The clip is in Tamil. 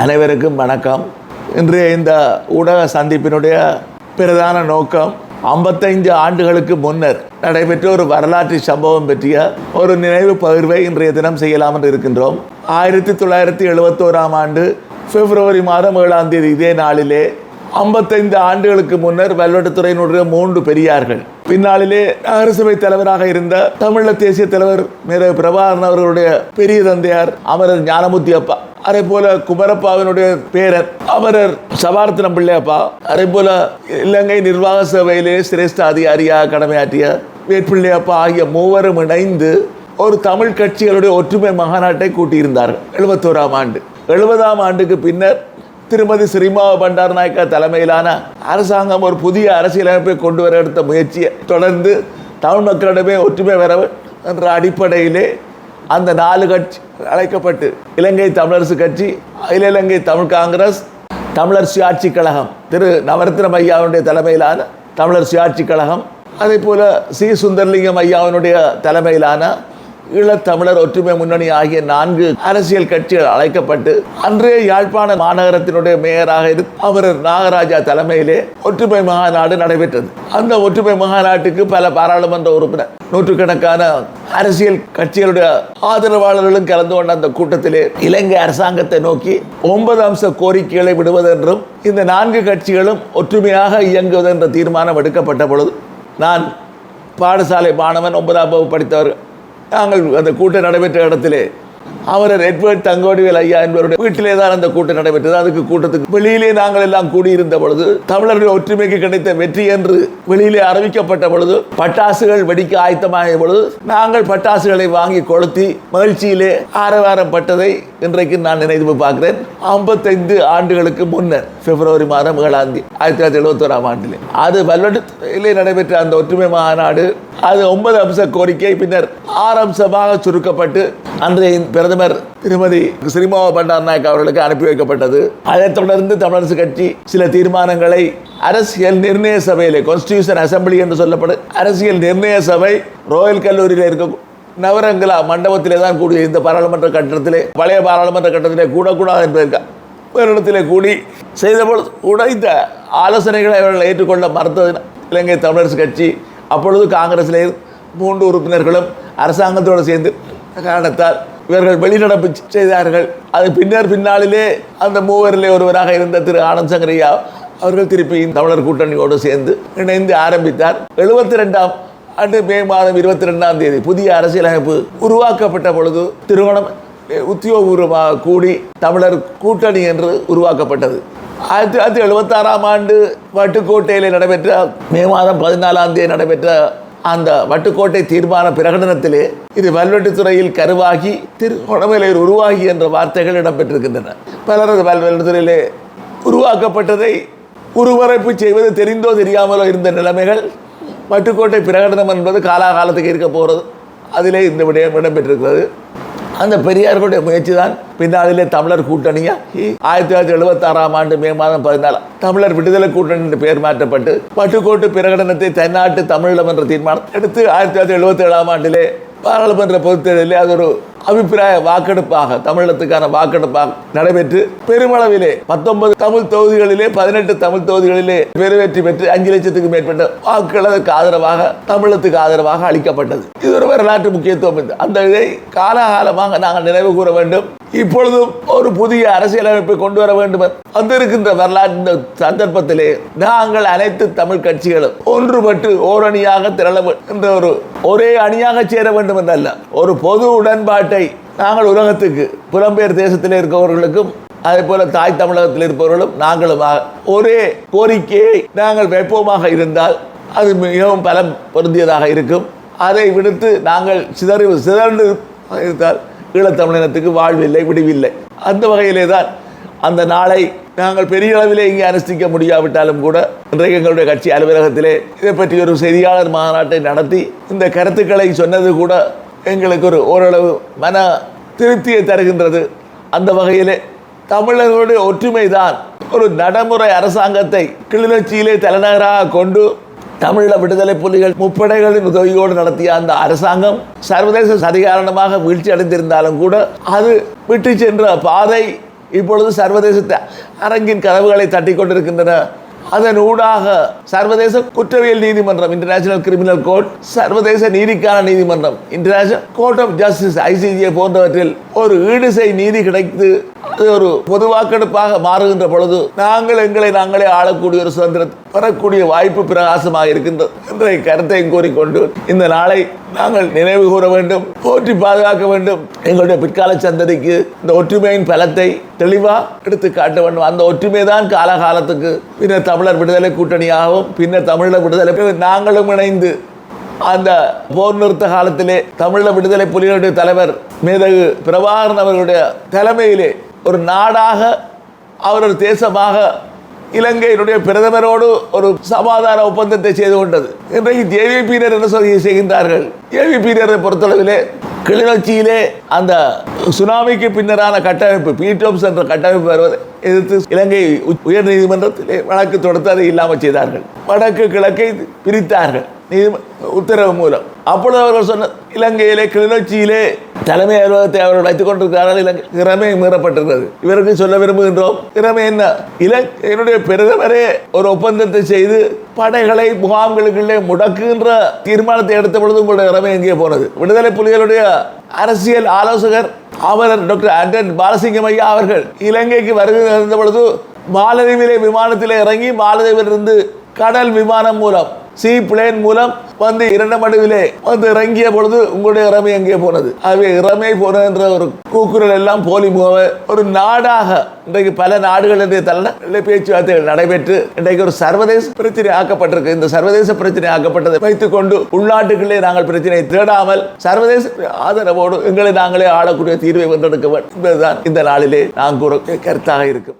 அனைவருக்கும் வணக்கம். இன்றைய இந்த ஊடக சந்திப்பினுடைய பிரதான நோக்கம் ஐம்பத்தைந்து ஆண்டுகளுக்கு முன்னர் நடைபெற்ற ஒரு வரலாற்று சம்பவம் பற்றிய ஒரு நினைவு பகிர்வை இன்றைய தினம் செய்யலாம் என்று இருக்கின்றோம். ஆயிரத்தி தொள்ளாயிரத்தி எழுபத்தோராம் ஆண்டு பிப்ரவரி மாதம் ஏழாம் தேதி இதே நாளிலே ஐம்பத்தைந்து ஆண்டுகளுக்கு முன்னர் வல்வெட்டுத்துறையினுடைய மூன்று பெரியார்கள் பின்னாளிலே நகரசபை தலைவராக இருந்த தமிழ தேசிய தலைவர் மேல பிரபாகரன் அவர்களுடைய பெரிய தந்தையார் அமரர் ஞானமுத்தி அப்பா. அதே போல குமரப்பாவினுடைய பேரர் அமரர் சபாரத்தினம் பிள்ளையப்பா அதே போல இலங்கை நிர்வாக சபையிலே சிரேஷ்ட அதிகாரியாக கடமையாற்றிய வேட்பிள்ளையப்பா ஆகிய மூவரும் இணைந்து ஒரு தமிழ் கட்சிகளுடைய ஒற்றுமை மகாநாட்டை கூட்டியிருந்தார்கள். எழுபத்தோராம் ஆண்டு. எழுபதாம் ஆண்டுக்கு பின்னர் திருமதி ஸ்ரீமாவ பண்டார் நாயக்கா தலைமையிலான அரசாங்கம் ஒரு புதிய அரசியலமைப்பை கொண்டு வர எடுத்த முயற்சியை தொடர்ந்து தமிழ் மக்களிடமே ஒற்றுமை வர என்ற அடிப்படையிலே அந்த நாலு கட்சி அழைக்கப்பட்டு இலங்கை தமிழரசு கட்சி அகில இலங்கை தமிழ் காங்கிரஸ் தமிழர் சுயாட்சி கழகம் திரு நவரத்னம் ஐயாவுடைய தலைமையிலான தமிழர் சுயாட்சி கழகம் அதே போல சி. சுந்தர்லிங்கம் ஐயாவினுடைய தலைமையிலான ஈழத்தமிழர் ஒற்றுமை முன்னணி ஆகிய நான்கு அரசியல் கட்சிகள் அழைக்கப்பட்டு அன்றைய யாழ்ப்பாண மாநகரத்தினுடைய மேயராக இருந்து அமரர் நாகராஜா தலைமையிலே ஒற்றுமை மகாநாடு நடைபெற்றது. அந்த ஒற்றுமை மகாநாட்டுக்கு பல பாராளுமன்ற உறுப்பினர் நூற்றுக்கணக்கான அரசியல் கட்சிகளுடைய ஆதரவாளர்களும் கலந்து கொண்ட அந்த கூட்டத்திலே இலங்கை அரசாங்கத்தை நோக்கி ஒன்பது அம்ச கோரிக்கைகளை விடுவதென்றும் இந்த நான்கு கட்சிகளும் ஒற்றுமையாக இயங்குவது என்ற தீர்மானம் எடுக்கப்பட்ட பொழுது நான் பாடசாலை மாணவன் ஒன்பதாம் வகுப்பு படித்தவர்கள் நாங்கள் அந்த கூட்டம் நடைபெற்ற இடத்திலே அவர் எட்வர்ட் தங்கோடிவேல் ஐயா என்பவருடைய வீட்டிலே தான் அந்த கூட்டம் நடைபெற்றது. அதுக்கு கூட்டத்துக்கு வெளியிலே நாங்கள் எல்லாம் கூடியிருந்த பொழுது தமிழருடைய ஒற்றுமைக்கு கிடைத்த வெற்றி என்று வெளியிலே அறிவிக்கப்பட்ட பொழுது பட்டாசுகள் வெடிக்க ஆயத்தமாகிய பொழுது நாங்கள் பட்டாசுகளை வாங்கி கொளுத்தி மகிழ்ச்சியிலே ஆரவாரம் பட்டதை இன்றைக்கு நான் நினைவு பார்க்கிறேன். ஐம்பத்தைந்து ஆண்டுகளுக்கு முன்னர் பிப்ரவரி மாதம் ஏழாம் தேதி ஆயிரத்தி தொள்ளாயிரத்தி எழுபத்தோராம் ஆண்டிலே. அது வல்வெட்டிலே நடைபெற்ற அந்த ஒற்றுமை மாநாடு அது ஒன்பது அம்ச கோரிக்கை பின்னர் ஆறு அம்சமாக சுருக்கப்பட்டு அன்றைய பிரதமர் பிரதமர் திருமதி ஸ்ரீமாவ பண்டார் நாயக் அவர்களுக்கு அனுப்பி வைக்கப்பட்டது. அதைத் தொடர்ந்து தமிழரசு கட்சி சில தீர்மானங்களை அரசியல் நிர்ணய சபையிலே கான்ஸ்டியூஷன் அசம்பிளி என்று சொல்லப்படும் அரசியல் நிர்ணய சபை ரோயல் கல்லூரியில் இருக்க நவரங்கலா மண்டபத்திலே தான் கூடிய இந்த பாராளுமன்ற கட்டத்திலே பழைய பாராளுமன்ற கட்டத்திலே கூடக்கூடாது என்பதற்கு பேரிடத்திலே கூடி செய்தபோது பொழுது ஆலோசனைகளை அவர்கள் ஏற்றுக்கொள்ள மறுத்தது இலங்கை தமிழரசு கட்சி. அப்பொழுது காங்கிரஸிலே மூன்று உறுப்பினர்களும் அரசாங்கத்தோடு சேர்ந்து காரணத்தால் இவர்கள் வெளிநடப்பு செய்தார்கள். அது பின்னர் பின்னாளிலே அந்த மூவரிலே ஒருவராக இருந்த திரு ஆனந்த் சங்கரையா அவர்கள் திருப்பியும் தமிழர் கூட்டணியோடு சேர்ந்து இணைந்து ஆரம்பித்தார். எழுபத்தி ரெண்டாம் ஆண்டு மே மாதம் இருபத்தி ரெண்டாம் தேதி புதிய அரசியலமைப்பு உருவாக்கப்பட்ட பொழுது திருமணம் உத்தியோகபூர்வமாக கூடி தமிழர் கூட்டணி என்று உருவாக்கப்பட்டது. ஆயிரத்தி தொள்ளாயிரத்தி எழுபத்தாறாம் ஆண்டு வட்டுக்கோட்டையில் நடைபெற்ற மே மாதம் பதினாலாம் தேதி நடைபெற்ற அந்த வட்டுக்கோட்டை தீர்மான பிரகடனத்திலே இது வல்வெட்டுத்துறையில் கருவாகி திரு திருகோணமலையில் உருவாகி என்ற வார்த்தைகள் இடம்பெற்றிருக்கின்றன. பலரது வல்வெட்டுத்துறையிலே உருவாக்கப்பட்டதை உருவரைப்பு செய்வது தெரிந்தோ தெரியாமலோ இருந்த நிலைமைகள் வட்டுக்கோட்டை பிரகடனம் என்பது காலாகாலத்துக்கு இருக்க போகிறது. அதிலே இந்த விடயம் இடம்பெற்றிருக்கிறது. அந்த பெரியார்களுடைய முயற்சி தான் பின்னாளிலே தமிழர் கூட்டணியா? ஆயிரத்தி தொள்ளாயிரத்தி எழுபத்தி ஆறாம் ஆண்டு மே மாதம் பதினாலாம் தமிழர் விடுதலை கூட்டணி என்று பெயர் மாற்றப்பட்டு பட்டுக்கோட்டு பிரகடனத்தை தென்னாட்டு தமிழீழம் என்ற தீர்மானம் எடுத்து ஆயிரத்தி தொள்ளாயிரத்தி எழுபத்தி ஏழாம் ஆண்டிலே பாராளுமன்ற பொதுத் தேர்தலில் அது ஒரு அபிப்பிராய வாக்கெடுப்பாக தமிழகத்துக்கான வாக்கெடுப்பாக நடைபெற்று பெருமளவிலே பத்தொன்பது தமிழ் தொகுதிகளிலே பதினெட்டு தமிழ் தொகுதிகளிலே பெருவெற்றி பெற்று அஞ்சு லட்சத்துக்கு மேற்பட்ட வாக்குகள் அதற்கு ஆதரவாக தமிழத்துக்கு ஆதரவாக அளிக்கப்பட்டது. இது ஒரு வரலாற்று முக்கியத்துவம் இது. அந்த இதை காலகாலமாக நாங்கள் நினைவு கூற வேண்டும். இப்பொழுதும் ஒரு புதிய அரசியலமைப்பை கொண்டு வர வேண்டும். வந்திருக்கின்ற வரலாற்று சந்தர்ப்பத்திலே நாங்கள் அனைத்து தமிழ் கட்சிகளும் ஒன்றுபட்டு ஓரணியாக திரள என்ற ஒரு ஒரே அணியாக சேர வேண்டும் என்றல்ல. ஒரு பொது உடன்பாட்டை நாங்கள் உலகத்துக்கு புலம்பெயர் தேசத்தில் இருக்கவர்களுக்கும் அதே போல தாய் தமிழகத்தில் இருப்பவர்களும் நாங்களும் ஒரே கோரிக்கையை நாங்கள் வைப்போமாக இருந்தால் அது மிகவும் பலம் பொருந்தியதாக இருக்கும். அதை விடுத்து நாங்கள் சிதறி சிதறண்டு இருந்தால் ஈழத்தமிழினத்துக்கு வாழ்வில்லை விடுவில்லை. அந்த வகையிலே தான் அந்த நாளை நாங்கள் பெரிய அளவிலே இங்கே அனுஷ்டிக்க முடியாவிட்டாலும் கூட இன்றைக்கு எங்களுடைய கட்சி அலுவலகத்திலே இதை பற்றி ஒரு செய்தியாளர் மாநாட்டை நடத்தி இந்த கருத்துக்களை சொன்னது கூட எங்களுக்கு ஒரு ஓரளவு மன திருப்தியை தருகின்றது. அந்த வகையிலே தமிழர்களுடைய ஒற்றுமை தான் ஒரு நடைமுறை அரசாங்கத்தை கிளிநொச்சியிலே தலைநகராக கொண்டு தமிழீழ விடுதலை புலிகள் முப்படைகளின் உதவியோடு நடத்திய அந்த அரசாங்கம் சர்வதேச சதிகாரணமாக வீழ்ச்சி அடைந்திருந்தாலும் கூட அது விட்டு சென்ற பாதை இப்பொழுது சர்வதேச அரங்கின் கதவுகளை தட்டி கொண்டிருக்கின்றன. அதன் ஊடாக சர்வதேச குற்றவியல் நீதிமன்றம் இன்டர்நேஷனல் கிரிமினல் கோர்ட் சர்வதேச நீதிக்கான நீதிமன்றம் international court of justice ICJ போன்றவற்றில் ஒரு ஈடுசை நீதி கிடைத்து அது ஒரு பொது வாக்கெடுப்பாக மாறுகின்ற பொழுது நாங்கள் எங்களை நாங்களே ஆளக்கூடிய ஒரு சுதந்திரம் பெறக்கூடிய வாய்ப்பு பிரகாசமாக இருக்கின்றது என்ற கருத்தையும் கூறிக்கொண்டு இந்த நாளை நாங்கள் நினைவு கூற வேண்டும் போற்றி பாதுகாக்க வேண்டும். எங்களுடைய பிற்கால சந்ததிக்கு இந்த ஒற்றுமையின் பலத்தை தெளிவாக எடுத்து காட்ட வேண்டும். அந்த ஒற்றுமை தான் காலகாலத்துக்கு பின்னர் தமிழர் விடுதலை கூட்டணியாகவும் பின்னர் தமிழர் விடுதலை நாங்களும் இணைந்து அந்த போர் நிறுத்த காலத்திலே தமிழ விடுதலை புலிகளுடைய தலைவர் மேதகு பிரபாகரன் அவர்களுடைய தலைமையிலே ஒரு நாடாக அவர் ஒரு தேசமாக இலங்கையினுடைய பிரதமரோடு ஒரு சமாதான ஒப்பந்தத்தை செய்து கொண்டது. இன்றைக்கு ஜேவிபியினர் என்ன சொல்லி செய்கின்றார்கள்? ஜேவிபியினரை பொறுத்தளவிலே கிளிநொச்சியிலே அந்த சுனாமிக்கு பின்னரான கட்டமைப்பு பீட்டோம்ஸ் என்ற கட்டமைப்பு வருவதை எதிர்த்து இலங்கை உயர் நீதிமன்றத்திலே வழக்கு தொடுத்து அதை இல்லாமல் செய்தார்கள். வடக்கு கிழக்கை பிரித்தார்கள். நீதிம உத்தரவு மூலம். அப்பொழுது அவர்கள் சொன்ன இலங்கையிலே கிளிநொச்சியிலே தலைமை அலுவலகத்தை அவர்கள் வைத்துக் கொண்டிருக்கிறார்கள் இலங்கை திறமை மீறப்பட்டிருக்கிறது இவருக்கு சொல்ல விரும்புகின்றோம் திறமை என்ன? இலங்கையினுடைய பிரதமரே ஒரு ஒப்பந்தத்தை செய்து படைகளை முகாம்களுக்குள்ளே முடக்குகின்ற தீர்மானத்தை எடுத்த பொழுது உங்களுடைய திறமை எங்கே போனது? விடுதலை புலிகளுடைய அரசியல் ஆலோசகர் அமரர் டாக்டர் அண்டன் பாலசிங்கம் ஐயா அவர்கள் இலங்கைக்கு வருகை இருந்த பொழுது மாலதீவிலே விமானத்தில் இறங்கி மாலதீவிலிருந்து கடல் விமானம் மூலம் சி பிளேன் மூலம் வந்து இரண்டமடுவிலே வந்து இறங்கிய பொழுது உங்களுடைய இறமை எங்கே போனது? ஆகவே இறமை போனது என்ற ஒரு கூக்குரல் எல்லாம் போலி முகவ ஒரு நாடாக இன்றைக்கு பல நாடுகளுடைய தலைநகரில் பேச்சுவார்த்தைகள் நடைபெற்று இன்றைக்கு ஒரு சர்வதேச பிரச்சனை ஆக்கப்பட்டிருக்கு. இந்த சர்வதேச பிரச்சனை ஆக்கப்பட்டதை வைத்துக்கொண்டு உள்நாட்டுக்குள்ளே நாங்கள் பிரச்சனையை தேடாமல் சர்வதேச ஆதரவோடு எங்களை நாங்களே ஆளக்கூடிய தீர்வை வென்றெடுக்க வேண்டும். என்பதுதான் இந்த நாளிலே நான் கூற கருத்தாக இருக்கும்.